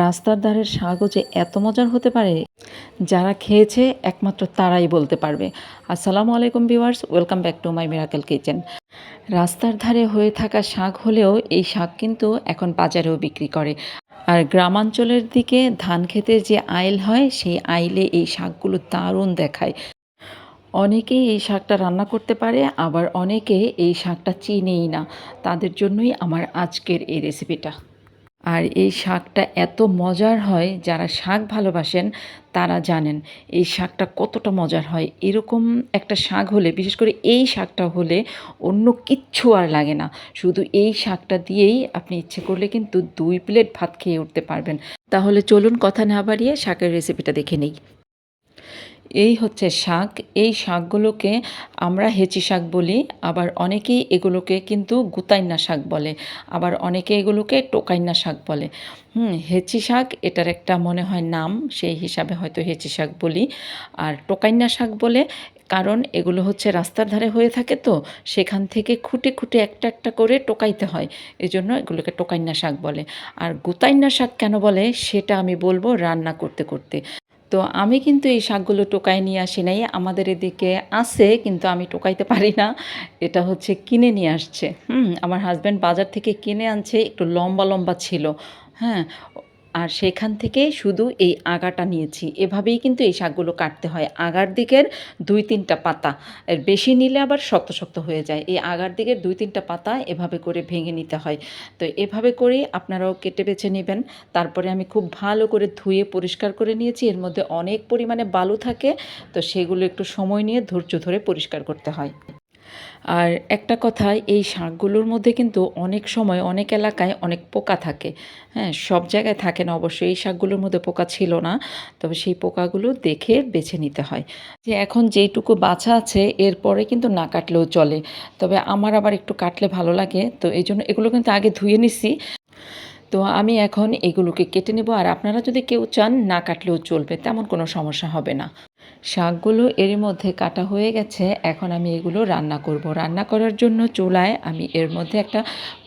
রাস্তার ধারের শাকও যে এত মজার হতে পারে, যারা খেয়েছে একমাত্র তারাই বলতে পারবে। আসসালামু আলাইকুম viewers, welcome back to my miracle kitchen. রাস্তার ধারে হয়ে থাকা শাক হলেও এই শাক কিন্তু এখন বাজারেও বিক্রি করে। আর গ্রামাঞ্চলের দিকে ধান খেতে যে আইল হয়, সেই আইলে এই শাকগুলো দারুণ দেখায়। অনেকেই এই শাকটা রান্না করতে পারে, আবার অনেকে এই শাকটা চিনেই না। তাদের জন্যই আমার আজকের এই রেসিপিটা আর এই শাকটা এত মজার হয়, যারা শাক ভালোবাসেন তারা জানেন এই শাকটা কতটা মজার হয়। এরকম একটা শাক হলে, বিশেষ করে এই শাকটা হলে অন্য কিচ্ছু আর লাগে না। শুধু এই শাকটা দিয়েই আপনি ইচ্ছে করলে কিন্তু দুই প্লেট ভাত খেয়ে উঠতে পারবেন। তাহলে চলুন কথা না বাড়িয়ে শাকের রেসিপিটা দেখে নেই। এই হচ্ছে শাক। এই শাকগুলোকে আমরা হেঁচি শাক বলি। আবার অনেকেই এগুলোকে কিন্তু গুতাইন্না শাক বলে। আবার অনেকে এগুলোকে টোকাইন্না শাক বলে। হুম, হেঁচি শাক এটার একটা মনে হয় নাম। সেই হিসাবে হয়তো হেঁচি শাক বলি। আর টোকাইন্না শাক বলে, কারণ এগুলো হচ্ছে রাস্তার ধারে হয়ে থাকে তো, সেখান থেকে খুঁটে খুঁটে একটা একটা করে টোকাইতে হয়। এজন্য এগুলোকে টোকাইন্না শাক বলে। আর গুতাইন্না শাক কেন বলে, সেটা আমি বলব রান্না করতে করতে। তো আমি কিন্তু এই শাকগুলো টোকাই নিয়ে আসি নাই। আমাদের এদিকে আছে, কিন্তু আমি টোকাইতে পারি না। এটা হচ্ছে কিনে নিয়ে আসছে। হুম, আমার হাজব্যান্ড বাজার থেকে কিনে আনছে, একটু লম্বা লম্বা ছিল। হ্যাঁ আর সেখান থেকে শুধু এই আগাটা নিয়েছি। এভাবেই কিন্তু এই শাকগুলো কাটতে হয়। আগার দিকের দুই তিনটা পাতা, এর বেশি নিলে আবার শক্ত শক্ত হয়ে যায়। এই আগার দিকের দুই তিনটা পাতা এভাবে করে ভেঙে নিতে হয়। তো এভাবে করেই আপনারাও কেটে বেছে নেবেন। তারপরে আমি খুব ভালো করে ধুয়ে পরিষ্কার করে নিয়েছি। এর মধ্যে অনেক পরিমাণে বালু থাকে। তো সেগুলো একটু সময় নিয়ে ধৈর্য ধরে পরিষ্কার করতে হয়। আর একটা কথা, এই শাকগুলোর মধ্যে কিন্তু অনেক সময় অনেক এলাকায় অনেক পোকা থাকে। হ্যাঁ সব জায়গায় থাকে না অবশ্যই এই শাকগুলোর মধ্যে পোকা ছিল না। তবে সেই পোকাগুলো দেখে বেছে নিতে হয়। যে এখন যেইটুকু বাছা আছে, এরপরে কিন্তু না কাটলেও চলে। তবে আমার আবার একটু কাটলে ভালো লাগে। তো এই জন্য এগুলো কিন্তু আগে ধুয়ে নিছি। তো আমি এখন এগুলোকে কেটে নেব আর আপনারা যদি কেউ চান না কাটলেও চলবে, তেমন কোনো সমস্যা হবে না। শাকগুলো এর মধ্যে কাটা হয়ে গেছে, এখন আমি এগুলো রান্না করব। রান্না করার জন্য চুলায় আমি এর মধ্যে একটা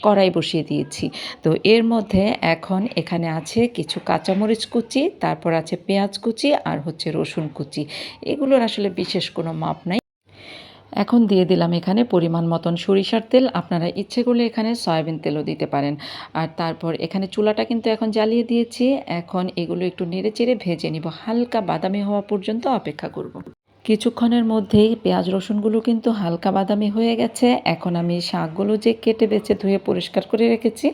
কড়াই বসিয়ে দিয়েছি। তো এর মধ্যে এখন এখানে আছে কিছু কাঁচামরিচ কুচি, তারপর আছে পেঁয়াজ কুচি আর হচ্ছে রসুন কুচি। এগুলোর আসলে বিশেষ কোনো মাপ নাই। এখন দিয়ে দিলাম এখানে পরিমাণ মতন সরিষার তেল। আপনারা ইচ্ছে করলে এখানে সয়াবিন তেলও দিতে পারেন। আর তারপর এখানে চুলাটা কিন্তু এখন জ্বালিয়ে দিয়েছি। এখন এগুলো একটু নেড়ে চেড়ে ভেজে নিব। হালকা বাদামি হওয়া পর্যন্ত অপেক্ষা করব। কিছুক্ষণের মধ্যেই পেঁয়াজ রসুনগুলো কিন্তু হালকা বাদামি হয়ে গেছে। এখন আমি শাকগুলো যে কেটে বেছে ধুয়ে পরিষ্কার করে রেখেছি,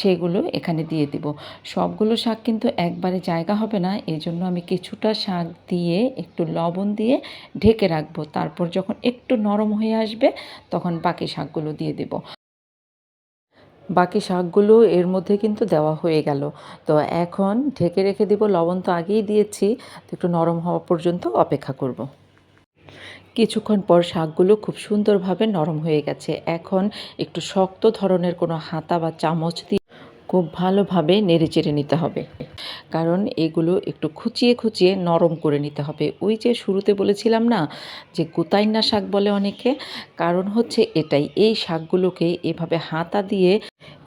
সেগুলো এখানে দিয়ে দিব। সবগুলো শাক কিন্তু একবারে জায়গা হবে না এই জন্য আমি কিছুটা শাক দিয়ে একটু লবণ দিয়ে ঢেকে রাখব। তারপর যখন একটু নরম হয়ে আসবে, তখন বাকি শাকগুলো দিয়ে দেব। বাকি শাকগুলো এর মধ্যে কিন্তু দেওয়া হয়ে গেল। তো এখন ঢেকে রেখে দিব, লবণ তো আগেই দিয়েছি, তো একটু নরম হওয়া পর্যন্ত অপেক্ষা করব। কিছুক্ষণ পর শাকগুলো খুব সুন্দরভাবে নরম হয়ে গেছে। এখন একটু শক্ত ধরনের কোনো হাতা বা চামচ দিয়ে খুব ভালোভাবে নেড়ে চেড়ে নিতে হবে। কারণ এগুলো একটু খুচিয়ে খুচিয়ে নরম করে নিতে হবে। ওই যে শুরুতে বলেছিলাম না, যে গুতাইন্না শাক বলে অনেকে, কারণ হচ্ছে এটাই। এই শাকগুলোকে এভাবে হাতা দিয়ে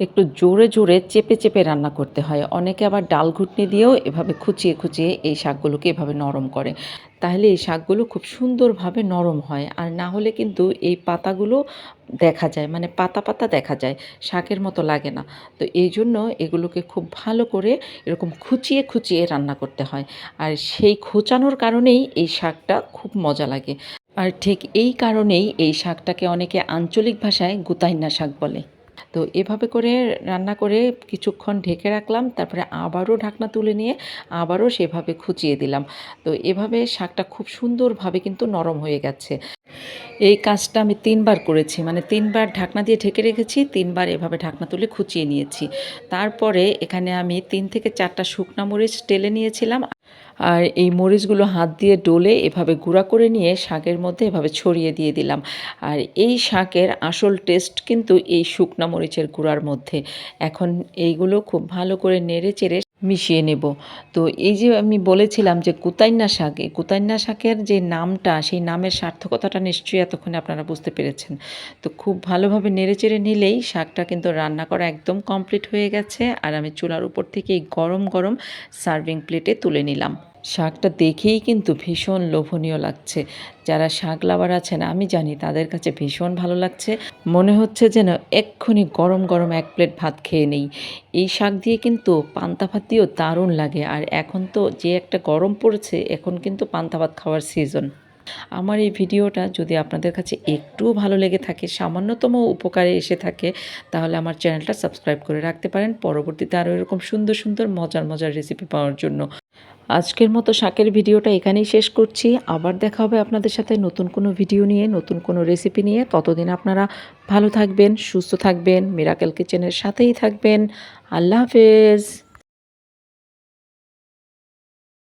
একটু জোরে জোরে চেপে চেপে রান্না করতে হয়। অনেকে আবার ডাল ঘুটনি দিয়েও এভাবে খুচিয়ে খুচিয়ে এই শাকগুলোকে এভাবে নরম করে। তাহলে এই শাকগুলো খুব সুন্দরভাবে নরম হয় আর না হলে কিন্তু এই পাতাগুলো দেখা যায় মানে পাতা পাতা দেখা যায়, শাকের মতো লাগে না। তো এই জন্য এগুলোকে খুব ভালো করে এরকম খুচিয়ে খুচিয়ে রান্না করতে হয়। আর সেই খোঁচানোর কারণেই এই শাকটা খুব মজা লাগে। আর ঠিক এই কারণেই এই শাকটাকে অনেকে আঞ্চলিক ভাষায় গুতাইন্না শাক বলে। তো এভাবে করে রান্না করে কিছুক্ষণ ঢেকে রাখলাম, তারপরে আবারও ঢাকনা তুলে নিয়ে আবারও সেভাবে খুচিয়ে দিলাম। তো এভাবে শাকটা খুব সুন্দরভাবে কিন্তু নরম হয়ে গেছে। এই কাজটা আমি তিনবার করেছি মানে তিনবার ঢাকনা দিয়ে ঢেকে রেখেছি, তিনবার এভাবে ঢাকনা তুলে খুচিয়ে নিয়েছি। তারপরে এখানে আমি তিন থেকে চারটা শুকনা মরিচ টেলে নিয়েছিলাম। আর এই মরিচগুলো হাত দিয়ে ডলে এভাবে গুঁড়া করে নিয়ে শাকের মধ্যে এভাবে ছড়িয়ে দিয়ে দিলাম। আর এই শাকের আসল টেস্ট কিন্তু এই শুকনা মরিচের গুঁড়ার মধ্যে। এখন এইগুলো খুব ভালো করে নেড়ে চেড়ে মিশিয়ে নেব। তো এই যে আমি বলেছিলাম যে কুতাইন্না শাক এই কুতাইন্না শাকের যে নামটা, সেই নামের সার্থকতাটা নিশ্চয়ই এতক্ষণে আপনারা বুঝতে পেরেছেন। তো খুব ভালোভাবে নেড়েচেড়ে নিলেই শাকটা কিন্তু রান্না করা একদম কমপ্লিট হয়ে গেছে। আর আমি চুলার উপর থেকে এই গরম গরম সার্ভিং প্লেটে তুলে নিলাম। শাকটা দেখেই কিন্তু ভীষণ লোভনীয় লাগছে। যারা শাক লাভার আছেন, আমি জানি তাদের কাছে ভীষণ ভালো লাগছে। মনে হচ্ছে যেন এক্ষুনি গরম গরম এক প্লেট ভাত খেয়ে নেই। এই শাক দিয়ে কিন্তু পান্তা ভাত দিয়েও দারুণ লাগে। আর এখন তো যে একটা গরম পড়েছে, এখন কিন্তু পান্তা ভাত খাওয়ার সিজন আমার এই ভিডিওটা যদি আপনাদের কাছে একটুও ভালো লেগে থাকে, সামান্যতম উপকারে এসে থাকে, তাহলে আমার চ্যানেলটা সাবস্ক্রাইব করে রাখতে পারেন। পরবর্তীতে আরও এরকম সুন্দর সুন্দর মজার মজার রেসিপি পাওয়ার জন্য। আজকের মতো শাকের ভিডিওটা এখানেই শেষ করছি। আবার দেখা হবে আপনাদের সাথে নতুন কোনো ভিডিও নিয়ে, নতুন কোনো রেসিপি নিয়ে। ততদিন আপনারা ভালো থাকবেন, সুস্থ থাকবেন মিরাকেল কিচেনের সাথেই থাকবেন। আল্লাহ হাফেজ।